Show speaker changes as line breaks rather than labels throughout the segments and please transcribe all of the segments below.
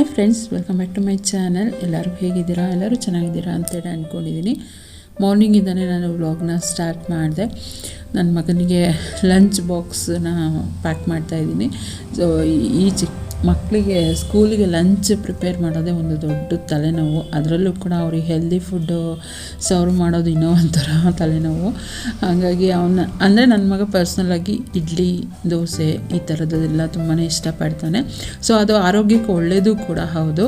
Hi friends welcome back to my channel ಎಲ್ಲರೂ ಹೇಗಿದ್ದೀರಾ? ಎಲ್ಲರೂ ಚೆನ್ನಾಗಿದ್ದೀರಾ ಅಂತೇಳಿ ಅಂದ್ಕೊಂಡಿದ್ದೀನಿ ಮಾರ್ನಿಂಗಿಂದನೇ ನಾನು ವ್ಲಾಗ್ನ ಸ್ಟಾರ್ಟ್ ಮಾಡಿದೆ. ನನ್ನ ಮಗನಿಗೆ ಲಂಚ್ ಬಾಕ್ಸನ್ನ ಪ್ಯಾಕ್ ಮಾಡ್ತಾಯಿದ್ದೀನಿ ಸೊ ಈ ಚಿಕ್ಕ ಮಕ್ಕಳಿಗೆ ಸ್ಕೂಲಿಗೆ ಲಂಚ್ ಪ್ರಿಪೇರ್ ಮಾಡೋದೇ ಒಂದು ದೊಡ್ಡ ತಲೆನೋವು. ಅದರಲ್ಲೂ ಕೂಡ ಅವ್ರಿಗೆ ಹೆಲ್ದಿ ಫುಡ್ಡು ಸರ್ವ್ ಮಾಡೋದು ಇನ್ನೂ ಒಂಥರ ತಲೆನೋವು. ಹಾಗಾಗಿ ಅವನ ಅಂದರೆ ನನ್ನ ಮಗ ಪರ್ಸ್ನಲಾಗಿ ಇಡ್ಲಿ ದೋಸೆ ಈ ಥರದ್ದೆಲ್ಲ ತುಂಬಾ ಇಷ್ಟಪಡ್ತಾನೆ. ಸೊ ಅದು ಆರೋಗ್ಯಕ್ಕೆ ಒಳ್ಳೆಯದು ಕೂಡ ಹೌದು.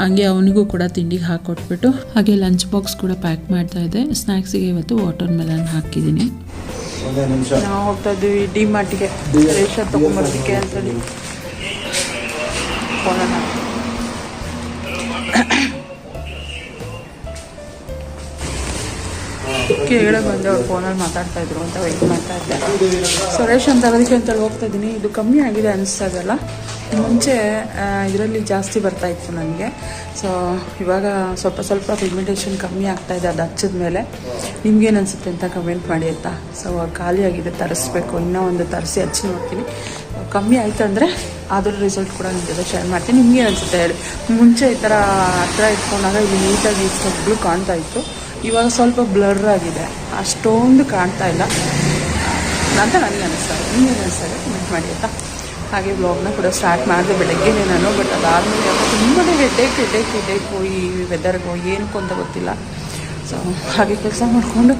ಹಾಗೆ ಅವನಿಗೂ ಕೂಡ ತಿಂಡಿಗೆ ಹಾಕ್ಕೊಟ್ಬಿಟ್ಟು ಹಾಗೆ ಲಂಚ್ ಬಾಕ್ಸ್ ಕೂಡ ಪ್ಯಾಕ್ ಮಾಡ್ತಾ ಇದ್ದೆ. ಸ್ನ್ಯಾಕ್ಸಿಗೆ ಇವತ್ತು ವಾಟರ್ ಮೆಲನ್ ಹಾಕಿದ್ದೀನಿ.
ನಾವು ಹೋಗ್ತಾ ಇದ್ವಿ ಡಿ ಮಾರ್ಟ್ಗೆ ರೇಷನ್ ತೊಗೊಂಬರೋದಕ್ಕೆ ಅಂತೇಳಿ ಹೋಗೋಣ ಕೆಳಗಡೆ ಬಂದೆ, ಅವ್ರು ಫೋನಲ್ಲಿ ಮಾತಾಡ್ತಾ ಇದ್ರು ಅಂತ ವೆಯ್ಟ್ ಮಾಡ್ತಾ ಇದ್ದೆ. ಸುರೇಶ್ ಅಂತ ಅದಕ್ಕೆ ಅಂತ ಹೋಗ್ತಾ ಇದ್ದೀನಿ. ಇದು ಕಮ್ಮಿ ಆಗಿದೆ ಅನಿಸ್ತಾ ಇದೆಲ್ಲ ಮುಂಚೆ ಇದರಲ್ಲಿ ಜಾಸ್ತಿ ಬರ್ತಾ ಇತ್ತು ನನಗೆ. ಸೊ ಇವಾಗ ಸ್ವಲ್ಪ ಸ್ವಲ್ಪ ಪಿಗ್ಮೆಂಟೇಷನ್ ಕಮ್ಮಿ ಆಗ್ತಾ ಇದೆ, ಅದು ಹಚ್ಚಿದ ಮೇಲೆ. ನಿಮ್ಗೇನು ಅನಿಸುತ್ತೆ ಅಂತ ಕಮೆಂಟ್ ಮಾಡಿ ಆಯಿತಾ? ಸೊ ಖಾಲಿಯಾಗಿದೆ ತರಿಸ್ಬೇಕು. ಇನ್ನೂ ಒಂದು ತರಿಸಿ ಹಚ್ಚಿ ನೋಡ್ತೀನಿ. ಕಮ್ಮಿ ಆಯಿತು ಅಂದರೆ ಅದರ ರಿಸಲ್ಟ್ ಕೂಡ ನಿಮ್ಮ ಜೊತೆ ಶೇರ್ ಮಾಡ್ತೀನಿ. ನಿಮ್ಗೇನು ಅನಿಸುತ್ತೆ ಹೇಳಿ? ಮುಂಚೆ ಈ ಥರ ಹತ್ರ ಇಟ್ಕೊಂಡಾಗ ಇಲ್ಲಿ ನೀಟಾಗಿ ಸೊಬ್ಳು ಕಾಣ್ತಾ ಇತ್ತು. ಇವಾಗ ಸ್ವಲ್ಪ ಬ್ಲರ್ ಆಗಿದೆ. ಅಷ್ಟೊಂದು ಕಾಣ್ತಾ ಇಲ್ಲ. ಅಂತ ನನಗೆ ಅನಿಸ್ತಾರೆ ನಿಮಗೆ ಅನಿಸ್ತಾರೆ ಕಮೆಂಟ್ ಮಾಡಿ ಆಯಿತಾ? ಹಾಗೆ ಬ್ಲಾಗ್ನ ಕೂಡ ಸ್ಟಾರ್ಟ್ ಮಾಡಿದೆ ಬೆಳಗ್ಗೆನೇ ನಾನು ಬಟ್ ಅದಾದಮೇಲೆ ತುಂಬಾ ಹೆಡ್ಡೇಕ್ ಹೆಡ್ಡೇಕ್ ಹೆಡ್ಡೇಕು ಈ ವೆದರ್ಗೋ ಏನಕ್ಕೂ ಅಂತ ಗೊತ್ತಿಲ್ಲ. ಸೊ ಹಾಗೆ ಕೆಲಸ ಮಾಡಿಕೊಂಡು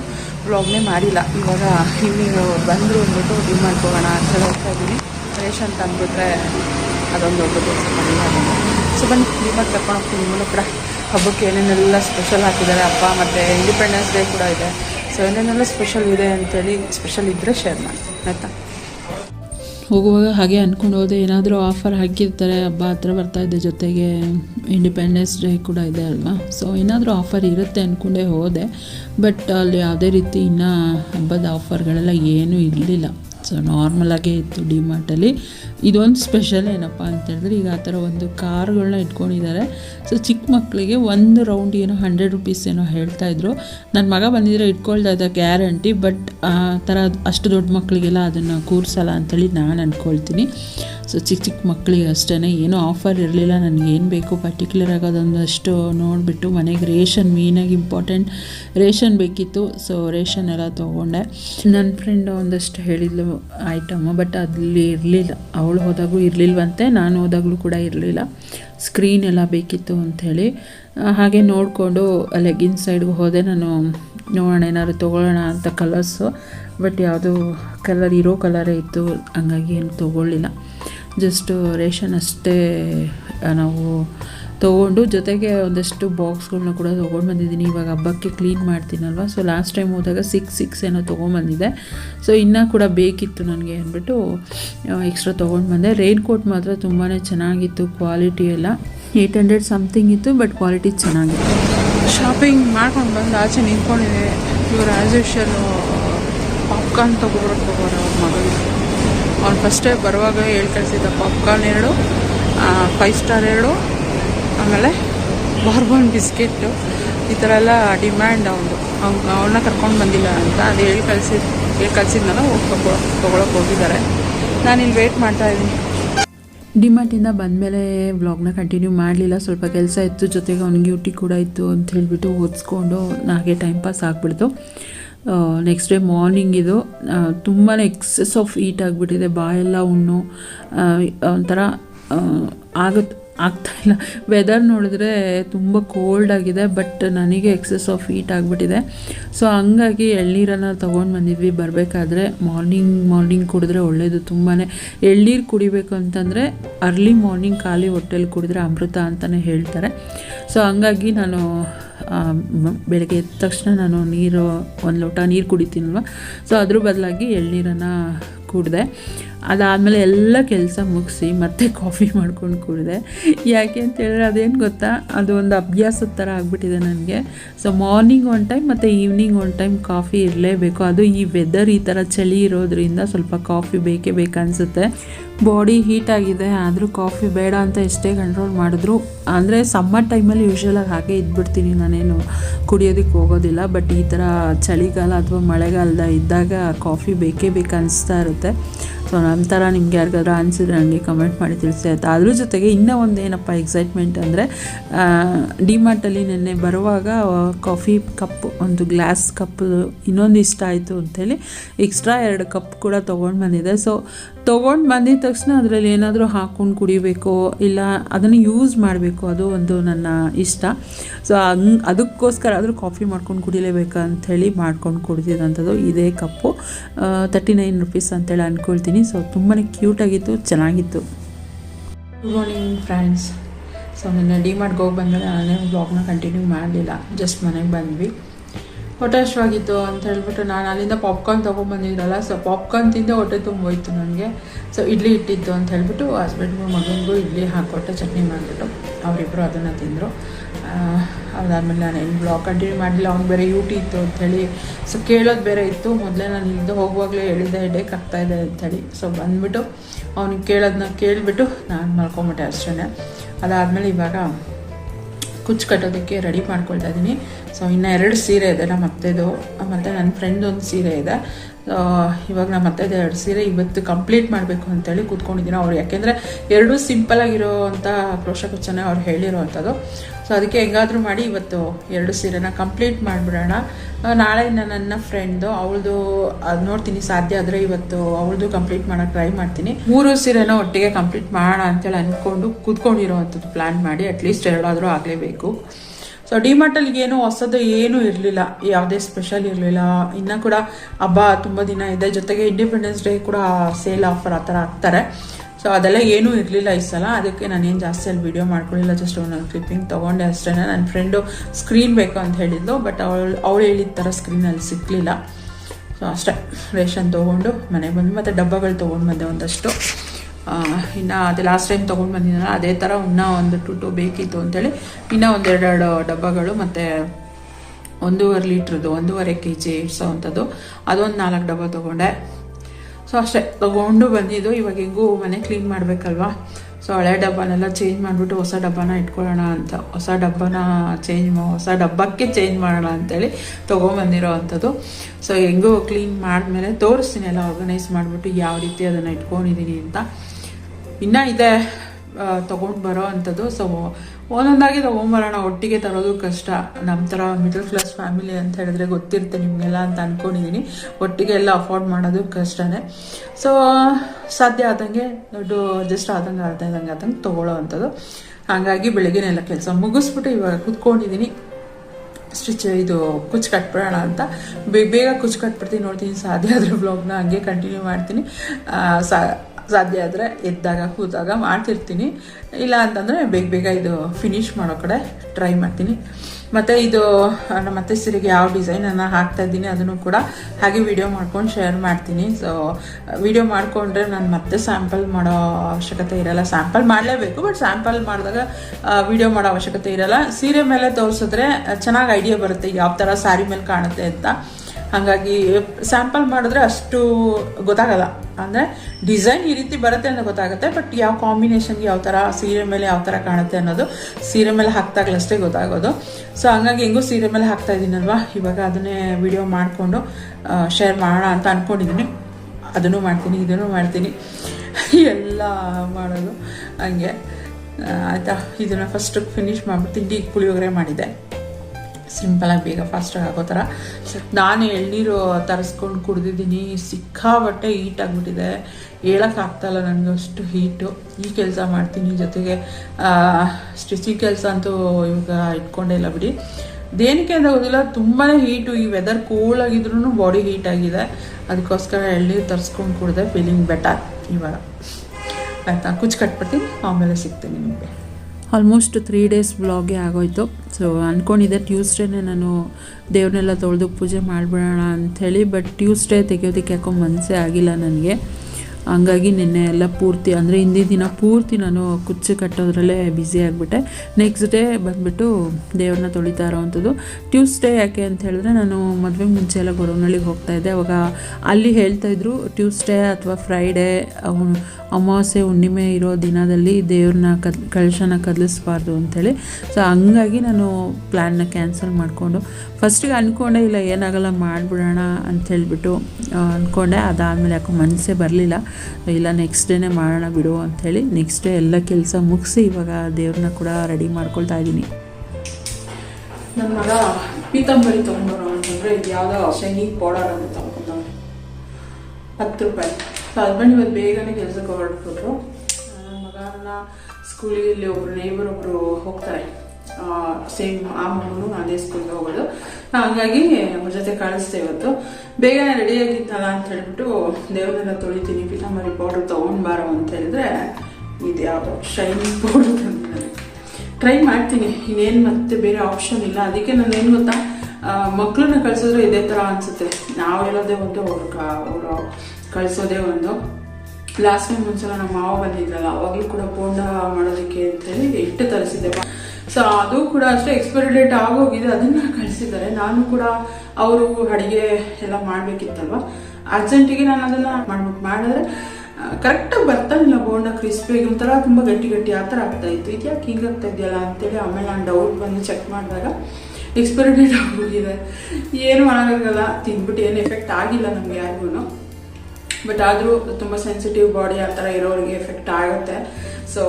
ಬ್ಲಾಗ್ನೇ ಮಾಡಿಲ್ಲ. ಇವಾಗ ಇವ್ನಿಂಗ್ ಬಂದರು ಅಂದ್ಬಿಟ್ಟು ಇದು ಮಾಡ್ಕೋಗೋಣ ಅಂತ ಹೇಳ್ತಾ ಇದ್ದೀನಿ. ಅಂತ ಅಂದ್ಬಿಟ್ರೆ ಅದೊಂದು ದೊಡ್ಡ ಕೆಲಸ ಮಾಡಿಲ್ಲ ಸೊ ಬನ್ನಿ ಡಿಮಾರ್ಟ್ ಕರ್ಕೊಂಡು ಹೋಗ್ತೀನಿ ನಿಮ್ಮನ್ನು ಕೂಡ ಹಬ್ಬಕ್ಕೆ ಏನೇನೆಲ್ಲ ಸ್ಪೆಷಲ್ ಹಾಕಿದ್ದಾರೆ. ಹಬ್ಬ ಮತ್ತು ಇಂಡಿಪೆಂಡೆನ್ಸ್ ಡೇ ಕೂಡ ಇದೆ. ಸೊ ಏನೇನೆಲ್ಲ ಸ್ಪೆಷಲ್ ಇದೆ ಅಂತೇಳಿ ಸ್ಪೆಷಲ್ ಇದ್ದರೆ ಶೇರ್ ಮಾಡಿ ಆಯಿತಾ?
ಹೋಗುವಾಗ ಹಾಗೆ ಅಂದ್ಕೊಂಡು ಹೋದೆ, ಏನಾದರೂ ಆಫರ್ ಹಾಕಿರ್ತಾರೆ, ಹಬ್ಬ ಹತ್ರ ಬರ್ತಾ ಇದೆ, ಜೊತೆಗೆ ಇಂಡಿಪೆಂಡೆನ್ಸ್ ಡೇ ಕೂಡ ಇದೆ ಅಲ್ವಾ? ಸೊ ಏನಾದರೂ ಆಫರ್ ಇರುತ್ತೆ ಅಂದ್ಕೊಂಡೇ ಹೋದೆ ಬಟ್ ಅಲ್ಲಿ ಯಾವುದೇ ರೀತಿ ಇನ್ನೂ ಹಬ್ಬದ ಆಫರ್ಗಳೆಲ್ಲ ಏನೂ ಇರಲಿಲ್ಲ. ಸೊ ನಾರ್ಮಲಾಗೇ ಇತ್ತು ಡಿ ಮಾರ್ಟಲ್ಲಿ ಇದೊಂದು ಸ್ಪೆಷಲ್ ಏನಪ್ಪ ಅಂತ ಹೇಳಿದ್ರೆ, ಈಗ ಆ ಥರ ಒಂದು ಕಾರ್ಗಳನ್ನ ಇಟ್ಕೊಂಡಿದ್ದಾರೆ. ಸೊ ಚಿಕ್ಕ ಮಕ್ಕಳಿಗೆ ಒಂದು ರೌಂಡ್ ಏನೋ ಹಂಡ್ರೆಡ್ ರುಪೀಸ್ ಏನೋ ಹೇಳ್ತಾಯಿದ್ರು ನನ್ನ ಮಗ ಬಂದಿದ್ರೆ ಇಟ್ಕೊಳ್ತಾ ಗ್ಯಾರಂಟಿ ಬಟ್ ಆ ಥರ ಅಷ್ಟು ದೊಡ್ಡ ಮಕ್ಕಳಿಗೆಲ್ಲ ಅದನ್ನು ಕೂರಿಸಲ್ಲ ಅಂತೇಳಿ ನಾನು ಅಂದ್ಕೊಳ್ತೀನಿ ಸೊ ಚಿಕ್ಕ ಚಿಕ್ಕ ಮಕ್ಕಳಿಗೆ ಅಷ್ಟೇ ಏನೂ ಆಫರ್ ಇರಲಿಲ್ಲ. ನನಗೆ ಏನು ಬೇಕು? ಪರ್ಟಿಕ್ಯುಲರ್ ಆಗಿ ಅದೊಂದಷ್ಟು ನೋಡಿಬಿಟ್ಟು ಮನೆಗೆ ರೇಷನ್ ಮೇಯ್ನಾಗಿ ಇಂಪಾರ್ಟೆಂಟ್ ರೇಷನ್ ಬೇಕಿತ್ತು. ಸೊ ರೇಷನ್ ಎಲ್ಲ ತೊಗೊಂಡೆ. ನನ್ನ ಫ್ರೆಂಡ್ ಒಂದಷ್ಟು ಹೇಳಿದ್ಲು ಐಟಮು ಬಟ್ ಅಲ್ಲಿ ಇರಲಿಲ್ಲ. ಅವಳು ಹೋದಾಗೂ ಇರಲಿಲ್ವಂತೆ, ನಾನು ಹೋದಾಗಲೂ ಕೂಡ ಇರಲಿಲ್ಲ. ಸ್ಕ್ರೀನ್ ಎಲ್ಲ ಬೇಕಿತ್ತು ಅಂಥೇಳಿ. ಹಾಗೆ ನೋಡಿಕೊಂಡು ಲೆಗಿನ್ ಸೈಡ್ಗೆ ಹೋದೆ. ನಾನು, ನೋಡೋಣ, ಏನಾದ್ರು ತೊಗೊಳ್ಳೋಣ ಅಂತ ಕಲರ್ಸು ಬಟ್ ಯಾವುದು ಕಲರ್ ಇರೋ ಕಲರೇ ಇತ್ತು, ಹಂಗಾಗಿ ಏನು ತೊಗೊಳ್ಳಿಲ್ಲ. ಜಸ್ಟು ರೇಷನ್ ಅಷ್ಟೇ ನಾವು ತೊಗೊಂಡು ಜೊತೆಗೆ ಒಂದಷ್ಟು ಬಾಕ್ಸ್ಗಳನ್ನ ಕೂಡ ತೊಗೊಂಡು ಬಂದಿದ್ದೀನಿ. ಇವಾಗ ಹಬ್ಬಕ್ಕೆ ಕ್ಲೀನ್ ಮಾಡ್ತೀನಲ್ವ? ಸೊ ಲಾಸ್ಟ್ ಟೈಮ್ ಹೋದಾಗ ಸಿಕ್ಸ್ ಸಿಕ್ಸ್ ಏನೋ ತೊಗೊಂಬಂದಿದ್ದೆ ಸೊ ಇನ್ನೂ ಕೂಡ ಬೇಕಿತ್ತು ನನಗೆ ಅಂದ್ಬಿಟ್ಟು ಎಕ್ಸ್ಟ್ರಾ ತೊಗೊಂಡು ಬಂದೆ. ರೈನ್ ಕೋಟ್ ಮಾತ್ರ ತುಂಬಾ ಚೆನ್ನಾಗಿತ್ತು ಕ್ವಾಲಿಟಿ ಎಲ್ಲ. ಏಯ್ಟ್ ಹಂಡ್ರೆಡ್ ಸಮಥಿಂಗ್ ಇತ್ತು ಬಟ್ ಕ್ವಾಲಿಟಿ ಚೆನ್ನಾಗಿತ್ತು.
ಶಾಪಿಂಗ್ ಮಾಡ್ಕೊಂಡು ಬಂದು ಆಚೆ ನಿಂತ್ಕೊಂಡಿದೆ ಇವರು ಆ್ಯಸ್ ಯೂಶಲು ಪಾಪ್ಕಾರ್ನ್ ತೊಗೊಬರೋದು ಹೋಗೋರು ಅವ್ರ ಅವ್ನು ಫಸ್ಟೇ ಬರುವಾಗ ಹೇಳಿ ಕಳಿಸಿದ್ದ ಪಾಪ್ಕಾರ್ನ್ ಎರಡು ಫೈವ್ ಸ್ಟಾರ್ ಎರಡು, ಆಮೇಲೆ ಬಾರ್ಬನ್ ಬಿಸ್ಕೆಟ್ಟು ಈ ಥರ ಎಲ್ಲ ಡಿಮ್ಯಾಂಡ್ ಅವನು, ಅವ್ನು ಅವನ್ನ ಕರ್ಕೊಂಡು ಬಂದಿಲ್ಲ ಅಂತ ಅದು ಹೇಳಿ ಕಳಿಸಿ ಹೇಳಿ ಕಳಿಸಿದ್ನಲ್ಲ, ಹೋಗಿ ತಗೋ ತೊಗೊಳಕ್ಕೆ ಹೋಗಿದ್ದಾರೆ. ನಾನು ಇಲ್ಲಿ ವೇಟ್ ಮಾಡ್ತಾ ಇದ್ದೀನಿ.
ಡಿಮಾರ್ಟಿಂದ ಬಂದಮೇಲೆ ವ್ಲಾಗ್ನ ಕಂಟಿನ್ಯೂ ಮಾಡಲಿಲ್ಲ. ಸ್ವಲ್ಪ ಕೆಲಸ ಇತ್ತು, ಜೊತೆಗೆ ಅವ್ನಿಗೆ ಡ್ಯೂಟಿ ಕೂಡ ಇತ್ತು ಅಂತ ಹೇಳಿಬಿಟ್ಟು ಓದಿಸ್ಕೊಂಡು ಹಾಗೆ ಟೈಮ್ ಪಾಸ್ ಆಗಿಬಿಡ್ತು. ನೆಕ್ಸ್ಟ್ ಡೇ ಮಾರ್ನಿಂಗ್ ಇದು ತುಂಬಾ ಎಕ್ಸೆಸ್ ಆಫ್ ಈಟ್ ಆಗಿಬಿಟ್ಟಿದೆ, ಬಾಯೆಲ್ಲ ಹುಣ್ಣು ಒಂಥರ ಆಗುತ್ತೆ ಆಗ್ತಾಯಿಲ್ಲ ವೆದರ್ ನೋಡಿದ್ರೆ ತುಂಬ ಕೋಲ್ಡ್ ಆಗಿದೆ ಬಟ್ ನನಗೆ ಎಕ್ಸಸ್ ಆಫ್ ಹೀಟ್ ಆಗಿಬಿಟ್ಟಿದೆ. ಸೊ ಹಂಗಾಗಿ ಎಳ್ನೀರನ್ನು ತೊಗೊಂಡು ಬಂದಿದ್ವಿ. ಬರಬೇಕಾದ್ರೆ ಮಾರ್ನಿಂಗ್ ಮಾರ್ನಿಂಗ್ ಕುಡಿದ್ರೆ ಒಳ್ಳೆಯದು ತುಂಬಾ ಎಳ್ನೀರು ಕುಡಿಬೇಕು ಅಂತಂದರೆ ಅರ್ಲಿ ಮಾರ್ನಿಂಗ್ ಖಾಲಿ ಹೊಟ್ಟೆಲಿ ಕುಡಿದ್ರೆ ಅಮೃತ ಅಂತಲೇ ಹೇಳ್ತಾರೆ. ಸೊ ಹಂಗಾಗಿ ನಾನು ಬೆಳಗ್ಗೆ ಎದ್ದ ತಕ್ಷಣ ನಾನು ನೀರು ಒಂದು ಲೋಟ ನೀರು ಕುಡಿತೀನಲ್ವ? ಸೊ ಅದ್ರ ಬದಲಾಗಿ ಎಳ್ನೀರನ್ನು ಕುಡಿದೆ. ಅದಾದಮೇಲೆ ಎಲ್ಲ ಕೆಲಸ ಮುಗಿಸಿ ಮತ್ತೆ ಕಾಫಿ ಮಾಡ್ಕೊಂಡು ಕುಡಿದೆ. ಯಾಕೆ ಅಂತ ಹೇಳಿದ್ರೆ ಅದೇನು ಗೊತ್ತಾ? ಅದು ಒಂದು ಅಭ್ಯಾಸದ ಥರ ಆಗಿಬಿಟ್ಟಿದೆ ನನಗೆ. ಸೊ ಮಾರ್ನಿಂಗ್ ಒನ್ ಟೈಮ್ ಮತ್ತು ಈವ್ನಿಂಗ್ ಒನ್ ಟೈಮ್ ಕಾಫಿ ಇರಲೇಬೇಕು. ಅದು ಈ ವೆದರ್ ಈ ಥರ ಚಳಿ ಇರೋದ್ರಿಂದ ಸ್ವಲ್ಪ ಕಾಫಿ ಬೇಕೇ ಬೇಕನ್ಸುತ್ತೆ ಬಾಡಿ ಹೀಟ್ ಆಗಿದೆ, ಆದರೂ ಕಾಫಿ ಬೇಡ ಅಂತ ಎಷ್ಟೇ ಕಂಟ್ರೋಲ್ ಮಾಡಿದ್ರು. ಅಂದರೆ ಸಮ್ಮರ್ ಟೈಮಲ್ಲಿ ಯೂಶ್ವಲಾಗಿ ಹಾಗೆ ಇದ್ಬಿಡ್ತೀನಿ ನಾನೇನು ಕುಡಿಯೋದಕ್ಕೆ ಹೋಗೋದಿಲ್ಲ. ಬಟ್ ಈ ಥರ ಚಳಿಗಾಲ ಅಥವಾ ಮಳೆಗಾಲದ ಇದ್ದಾಗ ಕಾಫಿ ಬೇಕೇ ಬೇಕು ಅನಿಸ್ತಾ ಇರುತ್ತೆ. ಸೊ ಒಂಥರ ನಿಮ್ಗೆ ಯಾರಿಗಾದ್ರೂ ಅನಿಸಿದ್ರೆ ನನಗೆ ಕಮೆಂಟ್ ಮಾಡಿ ತಿಳಿಸಿ ಆಯಿತಾ? ಅದ್ರ ಜೊತೆಗೆ ಇನ್ನೂ ಒಂದು ಏನಪ್ಪ ಎಕ್ಸೈಟ್ಮೆಂಟ್ ಅಂದರೆ ಡಿಮಾರ್ಟಲ್ಲಿ ನೆನ್ನೆ ಬರುವಾಗ ಕಾಫಿ ಕಪ್ ಒಂದು ಗ್ಲಾಸ್ ಕಪ್ ಇನ್ನೊಂದು ಇಷ್ಟ ಆಯಿತು ಅಂಥೇಳಿ ಎಕ್ಸ್ಟ್ರಾ ಎರಡು ಕಪ್ ಕೂಡ ತೊಗೊಂಡು ಬಂದಿದೆ. ಸೊ ತೊಗೊಂಡು ಬಂದಿದ ತಕ್ಷಣ ಅದರಲ್ಲಿ ಏನಾದರೂ ಹಾಕ್ಕೊಂಡು ಕುಡಿಬೇಕು, ಇಲ್ಲ ಅದನ್ನು ಯೂಸ್ ಮಾಡಬೇಕು, ಅದು ಒಂದು ನನ್ನ ಇಷ್ಟ. ಸೊ ಹಂಗೆ ಅದಕ್ಕೋಸ್ಕರ ಆದರೂ ಕಾಫಿ ಮಾಡ್ಕೊಂಡು ಕುಡಿಲೇಬೇಕು ಅಂಥೇಳಿ ಮಾಡ್ಕೊಂಡು ಕುಡಿದಿದ್ದಂಥದ್ದು ಇದೇ ಕಪ್ಪು ತರ್ಟಿ ನೈನ್ ರುಪೀಸ್ ಅಂತೇಳಿ ಅಂದ್ಕೊಳ್ತೀನಿ ಸೊ ತುಂಬಾ ಕ್ಯೂಟಾಗಿತ್ತು ಚೆನ್ನಾಗಿತ್ತು. ಗುಡ್ ಮಾರ್ನಿಂಗ್ ಫ್ರೆಂಡ್ಸ್ ಸೊ ನಿನ್ನೆ ಡಿ ಹೋಗಿ ಬಂದಮೇಲೆ ನಾನೇ ಬ್ಲಾಗ್ನ ಕಂಟಿನ್ಯೂ ಮಾಡಲಿಲ್ಲ. ಜಸ್ಟ್ ಮನೆಗೆ ಬಂದ್ವಿ. ಹೊಟ್ಟೆ ಅಷ್ಟವಾಗಿತ್ತು ಅಂತ ಹೇಳ್ಬಿಟ್ಟು ನಾನು ಅಲ್ಲಿಂದ ಪಾಪ್ಕಾರ್ನ್ ತೊಗೊಂಬಂದಿದ್ರಲ್ಲ ಸೊ ಪಾಪ್ಕಾರ್ನ್ ತಿಂದೆ ಹೊಟ್ಟೆ ತುಂಬೋಯ್ತು ನನಗೆ ಸೊ ಇಡ್ಲಿ ಇಟ್ಟಿತ್ತು ಅಂತ ಹೇಳ್ಬಿಟ್ಟು ಹಸ್ಬೆಂಡ್ಗೂ ಮಗನಿಗೂ ಇಡ್ಲಿ ಹಾಕ್ಕೊಟ್ಟೆ, ಚಟ್ನಿ ಮಾಡಿಬಿಟ್ಟು. ಅವರಿಬ್ಬರು ಅದನ್ನು ತಿಂದರು. ಅದಾದಮೇಲೆ ನಾನು ಏನು ಬ್ಲಾಗ್ ಕಂಟಿನ್ಯೂ ಮಾಡಲಿಲ್ಲ. ಅವ್ನು ಬೇರೆ ಯೂಟಿ ಇತ್ತು ಅಂಥೇಳಿ ಸೊ ಕೇಳೋದು ಬೇರೆ ಇತ್ತು. ಮೊದಲೇ ನಾನು ಇಲ್ಲಿಂದ ಹೋಗುವಾಗಲೇ ಹೇಳಿದ್ದೆ ಹೆಡೇಕ್ ಆಗ್ತಾಯಿದೆ ಅಂಥೇಳಿ ಸೊ ಬಂದುಬಿಟ್ಟು ಅವ್ನಿಗೆ ಕೇಳೋದನ್ನ ಕೇಳಿಬಿಟ್ಟು ನಾನು ಮಲ್ಕೊಂಬಿಟ್ಟೆ ಅಷ್ಟೇ ಅದಾದಮೇಲೆ ಇವಾಗ ಕುಚ್ಚು ಕಟ್ಟೋದಕ್ಕೆ ರೆಡಿ ಮಾಡ್ಕೊಳ್ತಾ ಇದ್ದೀನಿ. ಸೊ ಇನ್ನೂ ಎರಡು ಸೀರೆ ಇದೆ, ನಮ್ಮ ಅತ್ತೆದು. ಮತ್ತು ನನ್ನ ಫ್ರೆಂಡ್ ಒಂದು ಸೀರೆ ಇದೆ. ಇವಾಗ ನಮ್ಮ ಮತ್ತೆ ಎರಡು ಸೀರೆ ಇವತ್ತು ಕಂಪ್ಲೀಟ್ ಮಾಡಬೇಕು ಅಂತೇಳಿ ಕೂತ್ಕೊಂಡಿದ್ದೀನಿ ಅವ್ರು. ಯಾಕೆಂದರೆ ಎರಡೂ ಸಿಂಪಲ್ ಅಂಥ ಕ್ರೋಶ ಕುಚ್ಚನೇ ಅವ್ರು ಹೇಳಿರೋ ಅಂಥದ್ದು ಸೊ ಅದಕ್ಕೆ ಹೆಂಗಾದರೂ ಮಾಡಿ ಇವತ್ತು ಎರಡು ಸೀರೆನ ಕಂಪ್ಲೀಟ್ ಮಾಡಿಬಿಡೋಣ. ನಾಳೆ ನನ್ನ ಫ್ರೆಂಡು ಅವಳದು ಅದು ನೋಡ್ತೀನಿ. ಸಾಧ್ಯ ಆದರೆ ಇವತ್ತು ಅವಳದು ಕಂಪ್ಲೀಟ್ ಮಾಡೋಕ್ಕೆ ಟ್ರೈ ಮಾಡ್ತೀನಿ. ಮೂರು ಸೀರೆನ ಒಟ್ಟಿಗೆ ಕಂಪ್ಲೀಟ್ ಮಾಡೋಣ ಅಂತೇಳಿ ಅಂದ್ಕೊಂಡು ಕೂತ್ಕೊಂಡಿರೋ ಅಂಥದ್ದು ಪ್ಲ್ಯಾನ್ ಮಾಡಿ ಅಟ್ಲೀಸ್ಟ್ ಎರಡಾದರೂ ಆಗಲೇಬೇಕು. ಸೊ ಡಿಮಾರ್ಟಲ್ಲಿ ಏನು ಹೊಸದು ಏನೂ ಇರಲಿಲ್ಲ. ಯಾವುದೇ ಸ್ಪೆಷಲ್ ಇರಲಿಲ್ಲ. ಇನ್ನೂ ಕೂಡ ಹಬ್ಬ ತುಂಬ ದಿನ ಇದೆ. ಜೊತೆಗೆ ಇಂಡಿಪೆಂಡೆನ್ಸ್ ಡೇ ಕೂಡ ಸೇಲ್ ಆಫರ್ ಆ ಥರ ಹಾಕ್ತಾರೆ. ಸೊ ಅದೆಲ್ಲ ಏನೂ ಇರಲಿಲ್ಲ ಈ ಸಲ. ಅದಕ್ಕೆ ನಾನೇನು ಜಾಸ್ತಿ ಅಲ್ಲಿ ವೀಡಿಯೋ ಮಾಡ್ಕೊಳ್ಳಿಲ್ಲ. ಜಸ್ಟ್ ಒಂದು ಕ್ಲಿಪ್ಪಿಂಗ್ ತೊಗೊಂಡೆ ಅಷ್ಟೇ. ನನ್ನ ಫ್ರೆಂಡು ಸ್ಕ್ರೀನ್ ಬೇಕು ಅಂತ ಹೇಳಿದ್ಲು. ಬಟ್ ಅವಳು ಅವಳು ಹೇಳಿದ ಥರ ಸ್ಕ್ರೀನಲ್ಲಿ ಸಿಕ್ಕಲಿಲ್ಲ ಸೊ ಅಷ್ಟೇ. ರೇಷನ್ ತೊಗೊಂಡು ಮನೆಗೆ ಬಂದು ಮತ್ತು ಡಬ್ಬಗಳು ತೊಗೊಂಡು ಬಂದೆ ಒಂದಷ್ಟು. ಇನ್ನು ಅದೇ ಲಾಸ್ಟ್ ಟೈಮ್ ತೊಗೊಂಡು ಬಂದಿದ್ದಲ್ಲ ಅದೇ ಥರ ಇನ್ನೂ ಒಂದು ಟು ಟು ಬೇಕಿತ್ತು ಅಂತೇಳಿ ಇನ್ನೂ ಒಂದೆರಡು ಡಬ್ಬಗಳು ಮತ್ತು ಒಂದೂವರೆ ಲೀಟ್ರದ್ದು, ಒಂದೂವರೆ ಕೆ ಜಿ ಇಡ್ಸೋ ಅಂಥದ್ದು ಅದೊಂದು ನಾಲ್ಕು ಡಬ್ಬ ತೊಗೊಂಡೆ. ಸೊ ಅಷ್ಟೇ, ತೊಗೊಂಡು ಬಂದಿದ್ದು ಇವಾಗ ಹೆಂಗೂ ಮನೆ ಕ್ಲೀನ್ ಮಾಡಬೇಕಲ್ವಾ? ಸೊ ಹಳೆ ಡಬ್ಬನೆಲ್ಲ ಚೇಂಜ್ ಮಾಡಿಬಿಟ್ಟು ಹೊಸ ಡಬ್ಬನ ಇಟ್ಕೊಳ್ಳೋಣ ಅಂತ. ಹೊಸ ಡಬ್ಬನ ಚೇಂಜ್ ಹೊಸ ಡಬ್ಬಕ್ಕೆ ಚೇಂಜ್ ಮಾಡೋಣ ಅಂತೇಳಿ ತೊಗೊಂಬಂದಿರೋ ಅಂಥದ್ದು. ಸೊ ಹೆಂಗೂ ಕ್ಲೀನ್ ಮಾಡಿದ್ಮೇಲೆ ತೋರಿಸ್ತೀನಿ ಎಲ್ಲ ಆರ್ಗನೈಸ್ ಮಾಡಿಬಿಟ್ಟು ಯಾವ ರೀತಿ ಅದನ್ನು ಇಟ್ಕೊಂಡಿದ್ದೀನಿ ಅಂತ. ಇನ್ನೂ ಇದೆ ತೊಗೊಂಡು ಬರೋ ಅಂಥದ್ದು. ಸೊ ಒಂದೊಂದಾಗಿ ತೊಗೊಂಬರೋಣ ಒಟ್ಟಿಗೆ ತರೋದು ಕಷ್ಟ. ನಮ್ಮ ಥರ ಮಿಡಲ್ ಕ್ಲಾಸ್ ಫ್ಯಾಮಿಲಿ ಅಂತ ಹೇಳಿದ್ರೆ ಗೊತ್ತಿರುತ್ತೆ ನಿಮಗೆಲ್ಲ ಅಂತ ಅಂದ್ಕೊಂಡಿದ್ದೀನಿ ಒಟ್ಟಿಗೆ ಎಲ್ಲ ಅಫೋರ್ಡ್ ಮಾಡೋದು ಕಷ್ಟನೇ. ಸೊ ಸಾಧ್ಯ ಆದಂಗೆ ದುಡ್ಡು ಅಡ್ಜಸ್ಟ್ ಆದಂಗೆ ಆದಂಗೆ ಆದಂಗೆ ತೊಗೊಳ್ಳೋ ಅಂಥದ್ದು. ಹಾಗಾಗಿ ಬೆಳಗ್ಗೆನೆಲ್ಲ ಕೆಲಸ ಮುಗಿಸ್ಬಿಟ್ಟು ಇವಾಗ ಕೂತ್ಕೊಂಡಿದ್ದೀನಿ ಸ್ಟಿಚ್ ಇದು ಕುಚ್ಚು ಕಟ್ಬಿಡೋಣ ಅಂತ. ಬೇಗ ಕುಚ್ಚು ಕಟ್ಬಿಡ್ತೀನಿ ನೋಡ್ತೀನಿ. ಸಾಧ್ಯ ಆದರೆ ಬ್ಲಾಗ್ನ ಹಂಗೆ ಕಂಟಿನ್ಯೂ ಮಾಡ್ತೀನಿ. ಸಾ ಸಾಧ್ಯ ಆದರೆ ಎದ್ದಾಗ, ಕೂತಾಗ ಮಾಡ್ತಿರ್ತೀನಿ. ಇಲ್ಲ ಅಂತಂದರೆ ಬೇಗ ಬೇಗ ಇದು ಫಿನಿಶ್ ಮಾಡೋ ಕಡೆ ಟ್ರೈ ಮಾಡ್ತೀನಿ. ಮತ್ತು ಇದು ನಮ್ಮ ಅತ್ತೆ ಸೀರೆಗೆ ಯಾವ ಡಿಸೈನನ್ನು ಹಾಕ್ತಾ ಇದ್ದೀನಿ ಅದನ್ನು ಕೂಡ ಹಾಗೆ ವಿಡಿಯೋ ಮಾಡ್ಕೊಂಡು ಶೇರ್ ಮಾಡ್ತೀನಿ. ಸೊ ವಿಡಿಯೋ ಮಾಡಿಕೊಂಡ್ರೆ ನಾನು ಮತ್ತೆ ಸ್ಯಾಂಪಲ್ ಮಾಡೋ ಅವಶ್ಯಕತೆ ಇರಲ್ಲ. ಸ್ಯಾಂಪಲ್ ಮಾಡಲೇಬೇಕು ಬಟ್ ಸ್ಯಾಂಪಲ್ ಮಾಡಿದಾಗ ವಿಡಿಯೋ ಮಾಡೋ ಅವಶ್ಯಕತೆ ಇರಲ್ಲ. ಸೀರೆ ಮೇಲೆ ತೋರಿಸಿದ್ರೆ ಚೆನ್ನಾಗಿ ಐಡಿಯಾ ಬರುತ್ತೆ ಯಾವ ಥರ ಸ್ಯಾರಿ ಮೇಲೆ ಕಾಣುತ್ತೆ ಅಂತ. ಹಾಗಾಗಿ ಸ್ಯಾಂಪಲ್ ಮಾಡಿದ್ರೆ ಅಷ್ಟು ಗೊತ್ತಾಗಲ್ಲ. ಅಂದರೆ ಡಿಸೈನ್ ಈ ರೀತಿ ಬರುತ್ತೆ ಅಂತ ಗೊತ್ತಾಗುತ್ತೆ ಬಟ್ ಯಾವ ಕಾಂಬಿನೇಷನ್ಗೆ ಯಾವ ಥರ ಸೀರೆ ಮೇಲೆ ಯಾವ ಥರ ಕಾಣುತ್ತೆ ಅನ್ನೋದು ಸೀರೆ ಮೇಲೆ ಹಾಕ್ದಾಗಲಷ್ಟೇ ಗೊತ್ತಾಗೋದು. ಸೊ ಹಂಗಾಗಿ ಹೆಂಗೂ ಸೀರೆ ಮೇಲೆ ಹಾಕ್ತಾ ಇದ್ದೀನಲ್ವಾ? ಇವಾಗ ಅದನ್ನೇ ವಿಡಿಯೋ ಮಾಡಿಕೊಂಡು ಶೇರ್ ಮಾಡೋಣ ಅಂತ ಅಂದ್ಕೊಂಡಿದ್ದೀನಿ ಅದನ್ನು ಮಾಡ್ತೀನಿ, ಇದನ್ನು ಮಾಡ್ತೀನಿ. ಎಲ್ಲ ಮಾಡೋದು ಹಂಗೆ. ಆಯಿತಾ? ಇದನ್ನು ಫಸ್ಟ್ ಫಿನಿಶ್ ಮಾಡಿಬಿಟ್ಟು ತಿಂಡಿ ಪುಳಿಯೋಗರೆ ಮಾಡಿದೆ ಸಿಂಪಲಾಗಿ ಬೇಗ ಫಾಸ್ಟಾಗಿ ಆಗೋ ಥರ ನಾನು ಎಳ್ನೀರು ತರಿಸ್ಕೊಂಡು ಕುಡ್ದಿದ್ದೀನಿ. ಸಿಕ್ಕಾಬಟ್ಟೆ ಹೀಟ್ ಆಗಿಬಿಟ್ಟಿದೆ. ಹೇಳೋಕ್ಕಾಗ್ತಾಯಿಲ್ಲ ನನಗೆ ಅಷ್ಟು ಹೀಟು ಈ ಕೆಲಸ ಮಾಡ್ತೀನಿ ಜೊತೆಗೆ ಸ್ಟಿಚಿಂಗ್ ಕೆಲಸ ಅಂತೂ ಇವಾಗ ಇಟ್ಕೊಂಡೇ ಇಲ್ಲ ಬಿಡಿ. ದೇನಿಕೆ ಅಂತ ಗೊತ್ತಿಲ್ಲ ತುಂಬಾ ಹೀಟು ಈ ವೆದರ್ ಕೂಲ್ ಆಗಿದ್ರು ಬಾಡಿ ಹೀಟ್ ಆಗಿದೆ. ಅದಕ್ಕೋಸ್ಕರ ಎಳ್ನೀರು ತರಿಸ್ಕೊಂಡು ಕುಡಿದೆ ಫೀಲಿಂಗ್ ಬೆಟರ್ ಇವಾಗ. ಆಯಿತಾ? ಕುಚ್ಚು ಕಟ್ಬಿಡ್ತೀನಿ ಆಮೇಲೆ ಸಿಗ್ತೀನಿ ನಿಮಗೆ. ಆಲ್ಮೋಸ್ಟ್ ತ್ರೀ ಡೇಸ್ ವ್ಲಾಗೇ ಆಗೋಯ್ತು. ಸೊ ಅಂದ್ಕೊಂಡಿದ್ದೆ ಟ್ಯೂಸ್ಡೇನೆ ನಾನು ದೇವ್ರನ್ನೆಲ್ಲ ತೊಳೆದು ಪೂಜೆ ಮಾಡಿಬಿಡೋಣ ಅಂಥೇಳಿ ಬಟ್ ಟ್ಯೂಸ್ಡೇ ತೆಗೆಯೋದಕ್ಕೆ ಯಾಕೋ ಮನಸ್ಸೇ ಆಗಿಲ್ಲ ನನಗೆ. ಹಂಗಾಗಿ ನಿನ್ನೆ ಎಲ್ಲ ಪೂರ್ತಿ, ಅಂದರೆ ಹಿಂದಿನ ದಿನ ಪೂರ್ತಿ ನಾನು ಕುಚ್ಚು ಕಟ್ಟೋದ್ರಲ್ಲೇ ಬ್ಯುಸಿ ಆಗಿಬಿಟ್ಟೆ. ನೆಕ್ಸ್ಟ್ ಡೇ ಬಂದುಬಿಟ್ಟು ದೇವ್ರನ್ನ ತೊಳಿತಾ ಇರೋವಂಥದ್ದು. ಟ್ಯೂಸ್ಡೇ ಯಾಕೆ ಅಂತ ಹೇಳಿದ್ರೆ, ನಾನು ಮದುವೆ ಮುಂಚೆ ಎಲ್ಲ ಗೊರವನಳ್ಳಿಗೆ ಹೋಗ್ತಾಯಿದ್ದೆ ಅವಾಗ ಅಲ್ಲಿ ಹೇಳ್ತಾಯಿದ್ರು ಟ್ಯೂಸ್ಡೇ ಅಥವಾ ಫ್ರೈಡೇ
ಅಮಾವಾಸ್ಯೆ, ಹುಣ್ಣಿಮೆ ಇರೋ ದಿನದಲ್ಲಿ ದೇವ್ರನ್ನ ಕದ್, ಕಳಶನ ಕದಲಿಸ್ಬಾರ್ದು ಅಂಥೇಳಿ ಸೊ ಹಂಗಾಗಿ ನಾನು ಪ್ಲ್ಯಾನ್ನ ಕ್ಯಾನ್ಸಲ್ ಮಾಡಿಕೊಂಡು ಫಸ್ಟಿಗೆ ಅಂದ್ಕೊಂಡೆ ಇಲ್ಲ ಏನಾಗಲ್ಲ ಮಾಡಿಬಿಡೋಣ ಅಂಥೇಳ್ಬಿಟ್ಟು ಅಂದ್ಕೊಂಡೆ ಅದಾದಮೇಲೆ ಯಾಕೋ ಮನಸ್ಸೇ ಬರಲಿಲ್ಲ. ಇಲ್ಲ ನೆಕ್ಸ್ಟ್ ಡೇನೇ ಮಾಡೋಣ ಬಿಡು ಅಂಥೇಳಿ ನೆಕ್ಸ್ಟ್ ಡೇ ಎಲ್ಲ ಕೆಲಸ ಮುಗಿಸಿ ಇವಾಗ ದೇವ್ರನ್ನ ಕೂಡ ರೆಡಿ ಮಾಡ್ಕೊಳ್ತಾ ಇದ್ದೀನಿ.
ನನ್ನ ಮಗ ಪೀತಾಂಬರಿ ತೊಗೊಂಡೋರು ಅಂತಂದರೆ ಇದು ಯಾವುದೋ ಪೌಡರ್ ಅಂತ ಹತ್ತು ರೂಪಾಯಿ. ಹಸ್ಬೆಂಡ್ ಇವತ್ತು ಬೇಗನೆ ಕೆಲಸಕ್ಕೆ ಹೊರಟ್ಬಿಟ್ರು. ಮಗನ ಸ್ಕೂಲಿಗೆ ಇಲ್ಲಿ ಒಬ್ರು ನೇಬರ್ ಒಬ್ರು ಹೋಗ್ತಾರೆ. ಸೇಮ್ ಆ ಮಗನು ಅದೇ ಸ್ಕೂಲ್ಗೆ ಹೋಗೋದು. ಹಂಗಾಗಿ ಅವ್ರ ಜೊತೆ ಕಳಿಸ್ದೆ ಇವತ್ತು. ಬೇಗನೆ ರೆಡಿಯಾಗಿದ್ದಲ್ಲ ಅಂತ ಹೇಳ್ಬಿಟ್ಟು ದೇವರನ್ನ ತೊಳಿತೀನಿ, ಪೀತಾಂಬರಿ ಪೌಡರ್ ತೊಗೊಂಡ್ಬಾರ ಅಂತ ಹೇಳಿದ್ರೆ ಇದು ಯಾವ ಶೈನಿಂಗ್ ಪೌಡರ್ ತಂದಿದ್ದಾರೆ ಟ್ರೈ ಮಾಡ್ತೀನಿ, ಇನ್ನೇನು ಮತ್ತೆ ಬೇರೆ ಆಪ್ಷನ್ ಇಲ್ಲ. ಅದಕ್ಕೆ ನಾನು ಏನು ಗೊತ್ತಾ ಮಕ್ಕಳನ್ನ ಕಳ್ಸಿದ್ರೆ ಇದೇ ಥರ ಅನಿಸುತ್ತೆ. ನಾವು ಹೇಳೋದೇ ಒಂದು ಅವ್ರ ಅವರು. ಕಳಿಸೋದೇ ಒಂದು. ಲಾಸ್ಟ್ ಟೈಮ್ ಒಂದ್ಸಲ ನಮ್ಮ ಮಾವ ಬಂದಿದ್ರಲ್ಲ, ಅವಾಗಲೂ ಕೂಡ ಬೋಂಡ ಮಾಡೋದಕ್ಕೆ ಅಂತೇಳಿ ಹಿಟ್ಟು ತರಿಸಿದ್ದೆ. ಸೊ ಅದು ಕೂಡ ಅಷ್ಟೇ ಎಕ್ಸ್ಪೈರಿ ಡೇಟ್ ಆಗೋಗಿದೆ, ಅದನ್ನ ಕಳಿಸಿದ್ದಾರೆ. ನಾನು ಕೂಡ ಅವರು ಅಡುಗೆ ಎಲ್ಲ ಮಾಡಬೇಕಿತ್ತಲ್ವ? ಅರ್ಜೆಂಟಿಗೆ ನಾನು ಅದನ್ನು ಮಾಡ್ಬಿಟ್ಟು ಮಾಡಿದ್ರೆ ಕರೆಕ್ಟಾಗಿ ಇಲ್ಲ ಬೋಂಡ ಕ್ರಿಸ್ಪಿಯಾಗಿ ಒಂಥರ ತುಂಬ ಗಟ್ಟಿ ಗಟ್ಟಿ ಆ ಥರ ಆಗ್ತಾ ಇತ್ತು. ಇದು ಯಾಕೆ ಆಗ್ತಾ ಇದೆಯಲ್ಲ ಅಂತೇಳಿ ಆಮೇಲೆ ನಾನು ಡೌಟ್ ಬಂದು ಚೆಕ್ ಮಾಡಿದಾಗ ಎಕ್ಸ್ಪೈರಿ ಡೇಟ್ ಆಗೋಗಿದೆ. ಏನು ಮಾಡೋಕ್ಕಾಗಲ್ಲ. ತಿಂದ್ಬಿಟ್ಟು ಏನು ಎಫೆಕ್ಟ್ ಆಗಿಲ್ಲ ನಮ್ಗೆ ಯಾರಿಗೂ ಬಟ್ ಆದರೂ ತುಂಬ ಸೆನ್ಸಿಟಿವ್ ಬಾಡಿ ಆ ಥರ ಇರೋರಿಗೆ ಎಫೆಕ್ಟ್ ಆಗುತ್ತೆ. ಸೊ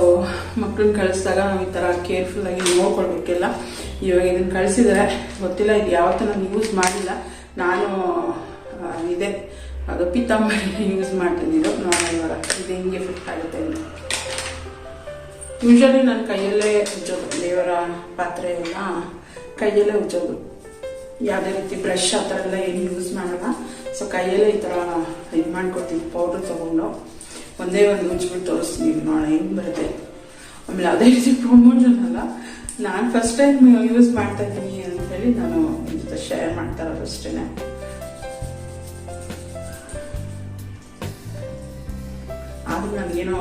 ಮಕ್ಕಳನ್ನ ಕಳಿಸಿದಾಗ ನಾವು ಈ ಥರ ಕೇರ್ಫುಲ್ಲಾಗಿ ನೋಡ್ಕೊಳ್ಬೇಕೆಲ್ಲ. ಇವಾಗ ಇದನ್ನು ಕಳಿಸಿದರೆ. ಗೊತ್ತಿಲ್ಲ ಇದು ಯಾವತ್ತೂ ನಾನು ಯೂಸ್ ಮಾಡಿಲ್ಲ. ನಾನು ಇದೇ. ಅದು ಪಿತಾಂಬರಿ ಯೂಸ್ ಮಾಡ್ತಿದ್ದಿದ್ದು ನಾನು ಇವಾಗ ಇದು ಹಿಂಗೆ ಎಫೆಕ್ಟ್ ಆಗುತ್ತೆ ಯೂಶಲಿ ನನ್ನ ಕೈಯಲ್ಲೇ ಉಜ್ಜೋದು. ದೇವರ ಪಾತ್ರೆ ಕೈಯಲ್ಲೇ ಉಜ್ಜೋದು. ಯಾವುದೇ ರೀತಿ ಬ್ರಷ್ ಆ ಥರ ಎಲ್ಲ ಏನು ಯೂಸ್ ಮಾಡಲ್ಲ. ಸೊ ಕೈಯಲ್ಲೇ ಈ ಥರ ಇದು ಮಾಡ್ಕೊಡ್ತೀನಿ ಪೌಡ್ರ್ ತೊಗೊಂಡು. ಒಂದೇ ಒಂದು ಉಜ್ಬಿಟ್ಟು ತೋರಿಸ್ತೀನಿ ನೋಡೋಣ ಹೆಂಗೆ ಬರುತ್ತೆ. ಆಮೇಲೆ ಅದೇ ರೀತಿ ಪ್ರಮೋಷನ್ ಅಲ್ಲ. ನಾನು ಫಸ್ಟ್ ಟೈಮ್ ಯೂಸ್ ಮಾಡ್ತಾ ಇದ್ದೀನಿ ಅಂತೇಳಿ ನಾನು ನಿಮ್ಮ ಜೊತೆ ಶೇರ್ ಮಾಡ್ತಾ ಇರೋದು ಅಷ್ಟೇ ಆದರೂ ನನಗೇನೋ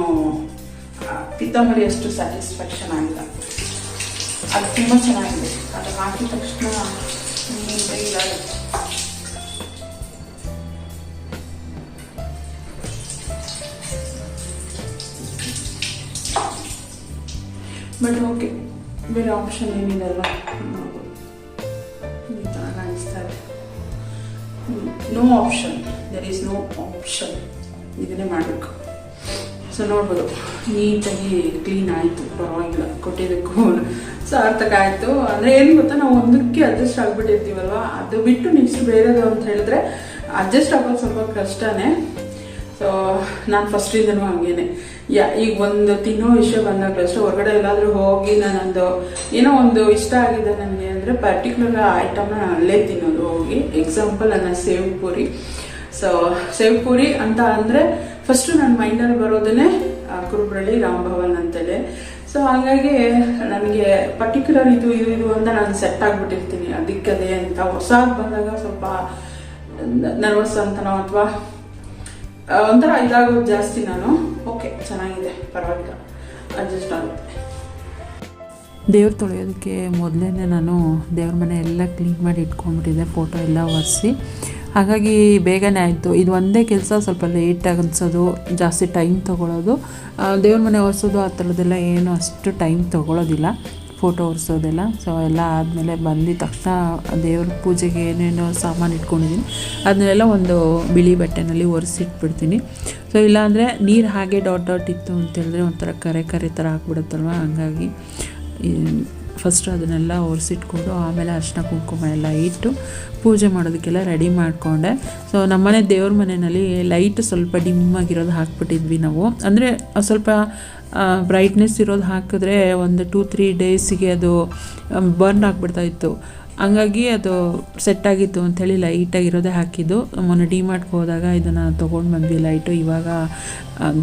ಆ, ಪಿತಾಂಬರಿ ಅಷ್ಟು ಸ್ಯಾಟಿಸ್ಫ್ಯಾಕ್ಷನ್ ಆಗಿಲ್ಲ. ಅದು ತುಂಬ ಚೆನ್ನಾಗಿದೆ. ಅದು ಹಾಕಿದ ತಕ್ಷಣ ನೀಟಾಗಿ ಬಟ್ ಓಕೆ ಬೇರೆ ಆಪ್ಷನ್ ಏನಿದೆಲ್ಲ? ಈ ಥರ ಕಾಣಿಸ್ತಾ ಇದೆ. No option there is no option ಇದನ್ನೇ ಮಾಡಬೇಕು. ಸೊ ನೋಡ್ಬೋದು. ನೀಟಾಗಿ ಕ್ಲೀನ್ ಆಯಿತು. ಪರವಾಗಿಲ್ಲ. ಕೊಟ್ಟಿದ್ದಕ್ಕೂ ಸಾರ್ಥಕ ಆಯಿತು. ಅಂದರೆ ಏನು ಗೊತ್ತಾ? ನಾವು ಒಂದಕ್ಕೆ ಅಡ್ಜಸ್ಟ್ ಆಗಿಬಿಟ್ಟಿರ್ತೀವಲ್ವ? ಅದು ಬಿಟ್ಟು ನೆಕ್ಸ್ಟ್ ಬೇರೆದು ಅಂತ ಹೇಳಿದ್ರೆ ಅಡ್ಜಸ್ಟ್ ಆಗೋದು ಸ್ವಲ್ಪ ಕಷ್ಟನೇ. ಸೊ ನಾನು ಫಸ್ಟಿಂದನೂ ಹಂಗೇನೆ. ಯಾ, ಈಗ ಒಂದು ತಿನ್ನೋ ವಿಷಯ ಬಂದಾಗ ಅಷ್ಟೇ. ಹೊರಗಡೆ ಎಲ್ಲಾದರೂ ಹೋಗಿ ನಾನೊಂದು ಏನೋ ಒಂದು ಇಷ್ಟ ಆಗಿದೆ ನನಗೆ ಅಂದರೆ ಪರ್ಟಿಕ್ಯುಲರ್ ಐಟಮ್ನ ನಾನು ಅಲ್ಲೇ ತಿನ್ನೋದು. ಹೋಗಿ ಎಕ್ಸಾಂಪಲ್ ನನ್ನ ಸೇವ್ ಪೂರಿ. ಸೊ ಸೇವ್ ಪೂರಿ ಅಂತ ಅಂದರೆ ಫಸ್ಟು ನನ್ನ ಮೈಂಡಲ್ಲಿ ಬರೋದನ್ನೇ ಕುರುಬ್ರಳ್ಳಿ ರಾಮಭವನ್ ಅಂತೇಳಿ. ಸೊ ಹಾಗಾಗಿ ನನಗೆ ಪರ್ಟಿಕ್ಯುಲರ್ ಇದು ಇದು ಇದು ಅಂತ ನಾನು ಸೆಟ್ ಆಗಿಬಿಟ್ಟಿರ್ತೀನಿ. ಅದಕ್ಕದೇ ಅಂತ ಹೊಸ ಬಂದಾಗ ಸ್ವಲ್ಪ ನರ್ವಸ್ ಅಂತನೋ ಅಥವಾ ಒಂಥರ ಇದಾಗೋದು ಜಾಸ್ತಿ ನಾನು. ಓಕೆ ಚೆನ್ನಾಗಿದೆ, ಪರವಾಗಿಲ್ಲ. ಅಡ್ಜಸ್ಟ್ ಆಗುತ್ತೆ.
ದೇವ್ರು ತೊಳೆಯೋದಕ್ಕೆ ಮೊದಲೇ ನಾನು ದೇವ್ರ ಮನೆ ಎಲ್ಲ ಕ್ಲೀನ್ ಮಾಡಿ ಇಟ್ಕೊಂಡ್ಬಿಟ್ಟಿದ್ದೆ ಫೋಟೋ ಎಲ್ಲ ಒರೆಸಿ. ಹಾಗಾಗಿ ಬೇಗನೆ ಆಯಿತು. ಇದು ಒಂದೇ ಕೆಲಸ, ಸ್ವಲ್ಪ ಲೇಟಾಗಿ ಅನ್ಸೋದು ಜಾಸ್ತಿ ಟೈಮ್ ತೊಗೊಳೋದು. ದೇವ್ರ ಮನೆ ಒರೆಸೋದು ಆ ಥರದ್ದೆಲ್ಲ ಏನು ಅಷ್ಟು ಟೈಮ್ ತೊಗೊಳೋದಿಲ್ಲ. ಫೋಟೋ ಒರೆಸೋದೆಲ್ಲ. ಸೊ ಎಲ್ಲ ಆದಮೇಲೆ ಬಂದಿದ ತಕ್ಷಣ ದೇವ್ರ ಪೂಜೆಗೆ ಏನೇನೋ ಸಾಮಾನು ಇಟ್ಕೊಂಡಿದ್ದೀನಿ ಅದನ್ನೆಲ್ಲ ಒಂದು ಬಿಳಿ ಬಟ್ಟೆನಲ್ಲಿ ಒರೆಸಿಟ್ಬಿಡ್ತೀನಿ. ಸೊ ಇಲ್ಲಾಂದರೆ ನೀರು ಹಾಗೆ ಡಾಟ್ ಡಾಟ್ ಇತ್ತು ಅಂತ ಹೇಳಿದ್ರೆ ಒಂಥರ ಕರೆ ಕರೆ ಥರ ಆಗ್ಬಿಡುತ್ತಲ್ವ? ಹಂಗಾಗಿ ಫಸ್ಟ್ ಅದನ್ನೆಲ್ಲ ಒರೆಸಿಟ್ಕೊಂಡು ಆಮೇಲೆ ಅರಿಶಿನ ಕುಂಕುಮ ಎಲ್ಲ ಇಟ್ಟು ಪೂಜೆ ಮಾಡೋದಕ್ಕೆಲ್ಲ ರೆಡಿ ಮಾಡಿಕೊಂಡೆ. ಸೊ ನಮ್ಮನೆ ದೇವ್ರ ಮನೆಯಲ್ಲಿ ಲೈಟ್ ಸ್ವಲ್ಪ ಡಿಮ್ ಆಗಿರೋದು ಹಾಕ್ಬಿಟ್ಟಿದ್ವಿ ನಾವು. ಅಂದರೆ ಸ್ವಲ್ಪ ಬ್ರೈಟ್ನೆಸ್ ಇರೋದು ಹಾಕಿದ್ರೆ ಒಂದು ಟೂ ತ್ರೀ ಡೇಸಿಗೆ ಅದು ಬರ್ನ್ ಆಗಿಬಿಡ್ತಾ ಇತ್ತು. ಹಂಗಾಗಿ ಅದು ಸೆಟ್ ಆಗಿತ್ತು ಅಂಥೇಳಿ ಲೈಟಾಗಿರೋದೇ ಹಾಕಿದ್ದು. ಮೊನ್ನೆ ಡಿ ಮಾರ್ಟ್ಗೆ ಹೋದಾಗ ಇದನ್ನು ತೊಗೊಂಡು ಬಂದ್ವಿ ಲೈಟು ಇವಾಗ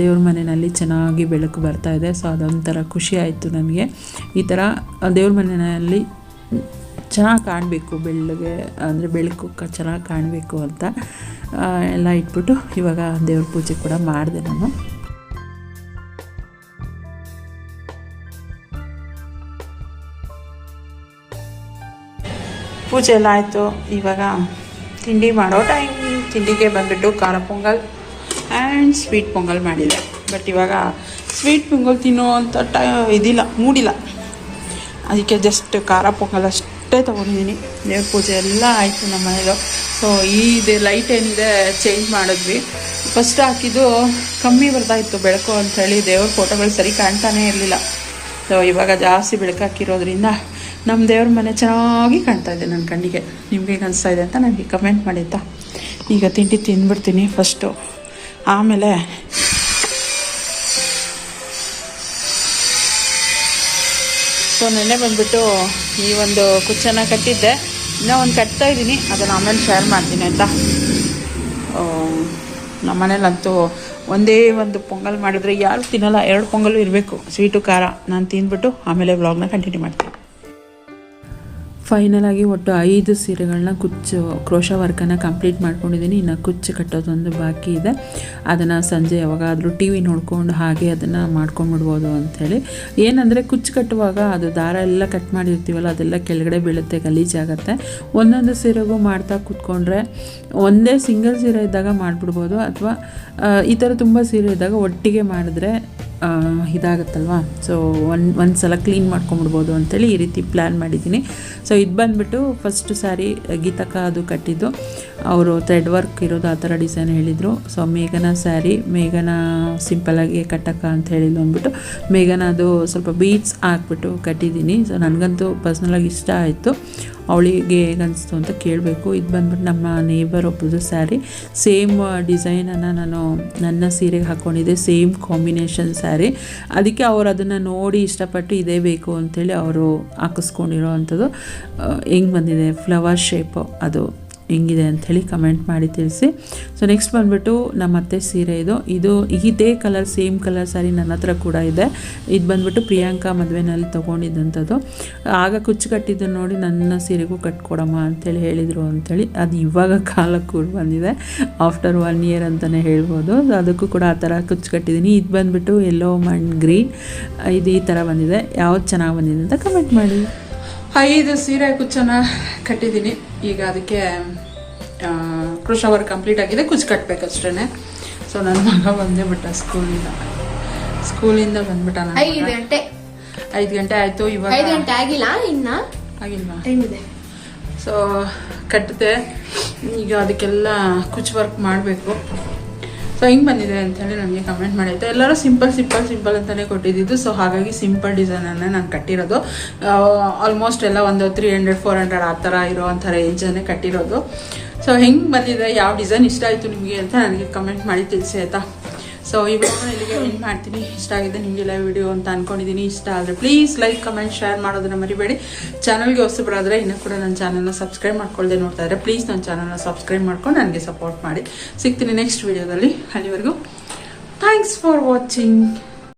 ದೇವ್ರ ಮನೆಯಲ್ಲಿ ಚೆನ್ನಾಗಿ ಬೆಳಕು ಬರ್ತಾ ಇದೆ. ಸೊ ಅದೊಂಥರ ಖುಷಿ ಆಯಿತು ನನಗೆ ಈ ಥರ ದೇವ್ರ ಮನೆಯಲ್ಲಿ ಚೆನ್ನಾಗಿ ಕಾಣಬೇಕು. ಬೆಳ್ಳಗೆ, ಅಂದರೆ ಬೆಳಕು ಚೆನ್ನಾಗಿ ಕಾಣಬೇಕು ಅಂತ ಎಲ್ಲ ಇಟ್ಬಿಟ್ಟು ಇವಾಗ ದೇವ್ರ ಪೂಜೆ ಕೂಡ ಮಾಡಿದೆ ನಾನು.
ಪೂಜೆ ಎಲ್ಲ ಆಯಿತು. ಇವಾಗ ತಿಂಡಿ ಮಾಡೋ ಟೈಮ್ ತಿಂಡಿಗೆ ಬಂದುಬಿಟ್ಟು ಖಾರ ಪೊಂಗಲ್ ಆ್ಯಂಡ್ ಸ್ವೀಟ್ ಪೊಂಗಲ್ ಮಾಡಿದೆ.
ಬಟ್ ಇವಾಗ ಸ್ವೀಟ್ ಪೊಂಗಲ್ ತಿನ್ನೋ ಟೈ, ಇದಿಲ್ಲ, ಮೂಡಿಲ್ಲ. ಅದಕ್ಕೆ ಜಸ್ಟ್ ಖಾರ ಪೊಂಗಲ್ ಅಷ್ಟೇ ತೊಗೊಂಡಿದ್ದೀನಿ. ದೇವ್ರ ಪೂಜೆ ಎಲ್ಲ ಆಯಿತು ನಮ್ಮ ಮನೇಲು. ಸೊ ಇದು ಲೈಟ್ ಏನಿದೆ ಚೇಂಜ್ ಮಾಡಿದ್ವಿ. ಫಸ್ಟ್ ಹಾಕಿದ್ದು ಕಮ್ಮಿ ಬರ್ತಾ ಇತ್ತು, ಬೆಳಕು ಅಂಥೇಳಿ ದೇವ್ರ ಫೋಟೋಗಳು ಸರಿ ಕಾಣ್ತಾನೇ ಇರಲಿಲ್ಲ. ಸೊ ಇವಾಗ ಜಾಸ್ತಿ ಬೆಳಕು ಹಾಕಿರೋದ್ರಿಂದ ನಮ್ಮ ದೇವ್ರ ಮನೆ ಚೆನ್ನಾಗಿ ಕಾಣ್ತಾ ಇದೆ ನನ್ನ ಕಣ್ಣಿಗೆ. ನಿಮಗೆ ಹೇಗೆ ಅನಿಸ್ತಾ ಇದೆ ಅಂತ ನನಗೆ ಕಮೆಂಟ್ ಮಾಡಿತ್ತಾ ಈಗ ತಿಂಡಿ ತಿಂದ್ಬಿಡ್ತೀನಿ ಫಸ್ಟು ಆಮೇಲೆ ಸೊ ನೆನ್ನೆ ಬಂದುಬಿಟ್ಟು ಈ ಒಂದು ಕುಚ್ಚನ್ನು ಕಟ್ಟಿದ್ದೆ. ಇನ್ನೂ ಒಂದು ಕಟ್ತಾ ಇದ್ದೀನಿ. ಅದನ್ನು ಆಮೇಲೆ ಶೇರ್ ಮಾಡ್ತೀನಿ ಆಯಿತಾ? ನಮ್ಮ ಮನೇಲಂತೂ ಒಂದೇ ಒಂದು ಪೊಂಗಲ್ ಮಾಡಿದ್ರೆ ಯಾರು ತಿನ್ನಲ್ಲ, ಎರಡು ಪೊಂಗಲು ಇರಬೇಕು. ಸ್ವೀಟು ಖಾರ. ನಾನು ತಿಂದ್ಬಿಟ್ಟು ಆಮೇಲೆ ವ್ಲಾಗ್ನ ಕಂಟಿನ್ಯೂ ಮಾಡ್ತೀನಿ.
ಫೈನಲ್ ಆಗಿ ಒಟ್ಟು ಐದು ಸೀರೆಗಳನ್ನ ಕುಚ್ಚು, ಕ್ರೋಶ ವರ್ಕನ್ನು ಕಂಪ್ಲೀಟ್ ಮಾಡ್ಕೊಂಡಿದ್ದೀನಿ ಇನ್ನು ಕುಚ್ಚು ಕಟ್ಟೋದೊಂದು ಬಾಕಿ ಇದೆ. ಅದನ್ನು ಸಂಜೆ ಯಾವಾಗಾದರೂ ಟಿ ವಿ ನೋಡ್ಕೊಂಡು ಹಾಗೆ ಅದನ್ನು ಮಾಡ್ಕೊಂಡ್ಬಿಡ್ಬೋದು ಅಂಥೇಳಿ. ಏನಂದರೆ ಕುಚ್ಚು ಕಟ್ಟುವಾಗ ಅದು ದಾರ ಎಲ್ಲ ಕಟ್ ಮಾಡಿರ್ತೀವಲ್ಲ, ಅದೆಲ್ಲ ಕೆಳಗಡೆ ಬೀಳುತ್ತೆ ಗಲೀಜಾಗತ್ತೆ ಒಂದೊಂದು ಸೀರೆಗೂ ಮಾಡ್ತಾ ಕೂತ್ಕೊಂಡ್ರೆ ಒಂದೇ ಸಿಂಗಲ್ ಸೀರೆ ಇದ್ದಾಗ ಮಾಡಿಬಿಡ್ಬೋದು. ಅಥವಾ ಈ ಥರ ತುಂಬ ಸೀರೆ ಇದ್ದಾಗ ಒಟ್ಟಿಗೆ ಮಾಡಿದ್ರೆ ಇದಾಗುತ್ತಲ್ವಾ? ಸೊ ಒಂದು ಒಂದು ಸಲ ಕ್ಲೀನ್ ಮಾಡ್ಕೊಂಬಿಡ್ಬೋದು ಅಂತೇಳಿ ಈ ರೀತಿ ಪ್ಲ್ಯಾನ್ ಮಾಡಿದ್ದೀನಿ. ಸೊ ಇದು ಬಂದುಬಿಟ್ಟು ಫಸ್ಟ್ ಸ್ಯಾರಿ ಗೀತಕ ಅದು ಕಟ್ಟಿದ್ದು. ಅವರು ಥ್ರೆಡ್ ವರ್ಕ್ ಇರೋದು ಆ ಥರ ಡಿಸೈನ್ ಹೇಳಿದರು. ಸೊ ಮೇಘನ ಸ್ಯಾರಿ ಮೇಘನ ಸಿಂಪಲಾಗಿ ಕಟ್ಟಕ್ಕ ಅಂತ ಹೇಳಿದ್ದು ಅಂದ್ಬಿಟ್ಟು ಮೇಘನ ಅದು ಸ್ವಲ್ಪ ಬೀಟ್ಸ್ ಹಾಕ್ಬಿಟ್ಟು ಕಟ್ಟಿದ್ದೀನಿ. ಸೊ ನನಗಂತೂ ಪರ್ಸ್ನಲಾಗಿ ಇಷ್ಟ ಆಯಿತು. ಅವಳಿಗೆ ಹೇಗನ್ನಿಸ್ತು ಅಂತ ಕೇಳಬೇಕು. ಇದು ಬಂದ್ಬಿಟ್ಟು ನಮ್ಮ ನೇಬರ್ ಒಬ್ಬರದು ಸ್ಯಾರಿ ಸೇಮ್ ಡಿಸೈನನ್ನು ನಾನು ನನ್ನ ಸೀರೆಗೆ ಹಾಕ್ಕೊಂಡಿದ್ದೆ ಸೇಮ್ ಕಾಂಬಿನೇಷನ್ ಸ್ಯಾರಿ ಅದಕ್ಕೆ ಅವರು ಅದನ್ನು ನೋಡಿ ಇಷ್ಟಪಟ್ಟು ಇದೇ ಬೇಕು ಅಂಥೇಳಿ ಅವರು ಹಾಕಿಸ್ಕೊಂಡಿರೋ ಅಂಥದ್ದು ಹೆಂಗೆ ಬಂದಿದೆ? ಫ್ಲವರ್ ಶೇಪು ಅದು. ಹೆಂಗಿದೆ ಅಂಥೇಳಿ ಕಮೆಂಟ್ ಮಾಡಿ ತಿಳಿಸಿ. ಸೊ ನೆಕ್ಸ್ಟ್ ಬಂದುಬಿಟ್ಟು ನಮ್ಮ ಅತ್ತೆ ಸೀರೆ ಇದು. ಇದು ಇದೇ ಕಲರ್ ಸೇಮ್ ಕಲರ್ ಸ್ಯಾರಿ ನನ್ನ ಹತ್ರ ಕೂಡ ಇದೆ. ಇದು ಬಂದುಬಿಟ್ಟು ಪ್ರಿಯಾಂಕಾ ಮದುವೆನಲ್ಲಿ ತೊಗೊಂಡಿದ್ದಂಥದ್ದು. ಆಗ ಕುಚ್ಚು ಕಟ್ಟಿದ್ದು ನೋಡಿ ನನ್ನ ಸೀರೆಗೂ ಕಟ್ಕೊಡಮ್ಮ ಅಂಥೇಳಿ ಹೇಳಿದರು ಅಂಥೇಳಿ ಅದು ಇವಾಗ ಕಾಲ ಕೂಡ ಬಂದಿದೆ. ಆಫ್ಟರ್ ಒನ್ ಇಯರ್ ಅಂತಲೇ ಹೇಳ್ಬೋದು. ಅದಕ್ಕೂ ಕೂಡ ಆ ಥರ ಕುಚ್ಚು ಕಟ್ಟಿದ್ದೀನಿ ಇದು ಬಂದುಬಿಟ್ಟು ಎಲ್ಲೋ ಮಂಡ್ ಗ್ರೀನ್ ಇದು ಈ ಥರ ಬಂದಿದೆ. ಯಾವ್ದು ಚೆನ್ನಾಗಿ ಬಂದಿದೆ ಅಂತ ಕಮೆಂಟ್ ಮಾಡಿ.
ಐದು ಸೀರೆ ಕುಚ್ಚನ್ನು ಕಟ್ಟಿದ್ದೀನಿ. ಈಗ ಅದಕ್ಕೆ ಕೃಷ ವರ್ಕ್ ಕಂಪ್ಲೀಟ್ ಆಗಿದೆ. ಕುಚ್ಚು ಕಟ್ಟಬೇಕಷ್ಟೇ ಸೊ ನನ್ನ ಮಗ ಬಂದೇ ಬಿಟ್ಟ ಸ್ಕೂಲಿಂದ. ಸ್ಕೂಲಿಂದ ಬಂದ್ಬಿಟ್ಟ ನಾನು
ಐದು. ಗಂಟೆ.
ಐದು ಗಂಟೆ ಆಯಿತು. ಇವಾಗ
ಐದು ಗಂಟೆ ಆಗಿಲ್ಲ ಇನ್ನ?
ಆಗಿಲ್ವಾ?
ಟೈಮ್ ಇದೆ.
ಸೊ ಕಟ್ಟಿದೆ ಈಗ ಅದಕ್ಕೆಲ್ಲ ಕುಚ್ ವರ್ಕ್ ಮಾಡಬೇಕು. ಸೊ ಹಿಂಗೆ ಬಂದಿದೆ ಅಂತೇಳಿ ನನಗೆ ಕಮೆಂಟ್ ಮಾಡಿದ್ದೆ ಎಲ್ಲರೂ ಸಿಂಪಲ್ ಸಿಂಪಲ್ ಸಿಂಪಲ್ ಅಂತಲೇ ಕೊಟ್ಟಿದ್ದು ಸೊ ಹಾಗಾಗಿ ಸಿಂಪಲ್ ಡಿಸೈನನ್ನು ನಾನು ಕಟ್ಟಿರೋದು. ಆಲ್ಮೋಸ್ಟ್ ಎಲ್ಲ ಒಂದು ತ್ರೀ ಹಂಡ್ರೆಡ್ ಫೋರ್ ಹಂಡ್ರೆಡ್ ಆ ಥರ ಇರೋವಂಥ ರೇಂಜನ್ನೇ ಕಟ್ಟಿರೋದು. ಸೊ ಹೆಂಗೆ ಬಂದಿದೆ? ಯಾವ ಡಿಸೈನ್ ಇಷ್ಟ ಆಯಿತು ನಿಮಗೆ ಅಂತ ನನಗೆ ಕಮೆಂಟ್ ಮಾಡಿ ತಿಳಿಸಿ ಆಯಿತಾ? ಸೊ ಇವಾಗ ಇಲ್ಲಿಗೆ ಎಂಡ್ ಮಾಡ್ತೀನಿ. ಇಷ್ಟ ಆಗಿದೆ ನಿಮಗೆಲ್ಲ ವಿಡಿಯೋ ಅಂತ ಅನ್ಕೊಂಡಿದ್ದೀನಿ ಇಷ್ಟ ಆದರೆ ಪ್ಲೀಸ್ ಲೈಕ್ ಕಮೆಂಟ್ ಶೇರ್ ಮಾಡೋದನ್ನ ಮರಿಬೇಡಿ. ಚಾನಲ್ಗೆ ಹೊಸಬರಾದರೆ ಇನ್ನೂ ಕೂಡ ನನ್ನ ಚಾನಲ್ನ ಸಬ್ಸ್ಕ್ರೈಬ್ ಮಾಡ್ಕೊಳ್ಳದೆ ನೋಡ್ತಾ ಇದ್ದಾರೆ ಪ್ಲೀಸ್ ನನ್ನ ಚಾನಲ್ನ ಸಬ್ಸ್ಕ್ರೈಬ್ ಮಾಡ್ಕೊಂಡು ನನಗೆ ಸಪೋರ್ಟ್ ಮಾಡಿ. ಸಿಗ್ತೀನಿ ನೆಕ್ಸ್ಟ್ ವಿಡಿಯೋದಲ್ಲಿ ಅಲ್ಲಿವರೆಗೂ ಥ್ಯಾಂಕ್ಸ್ ಫಾರ್ ವಾಚಿಂಗ್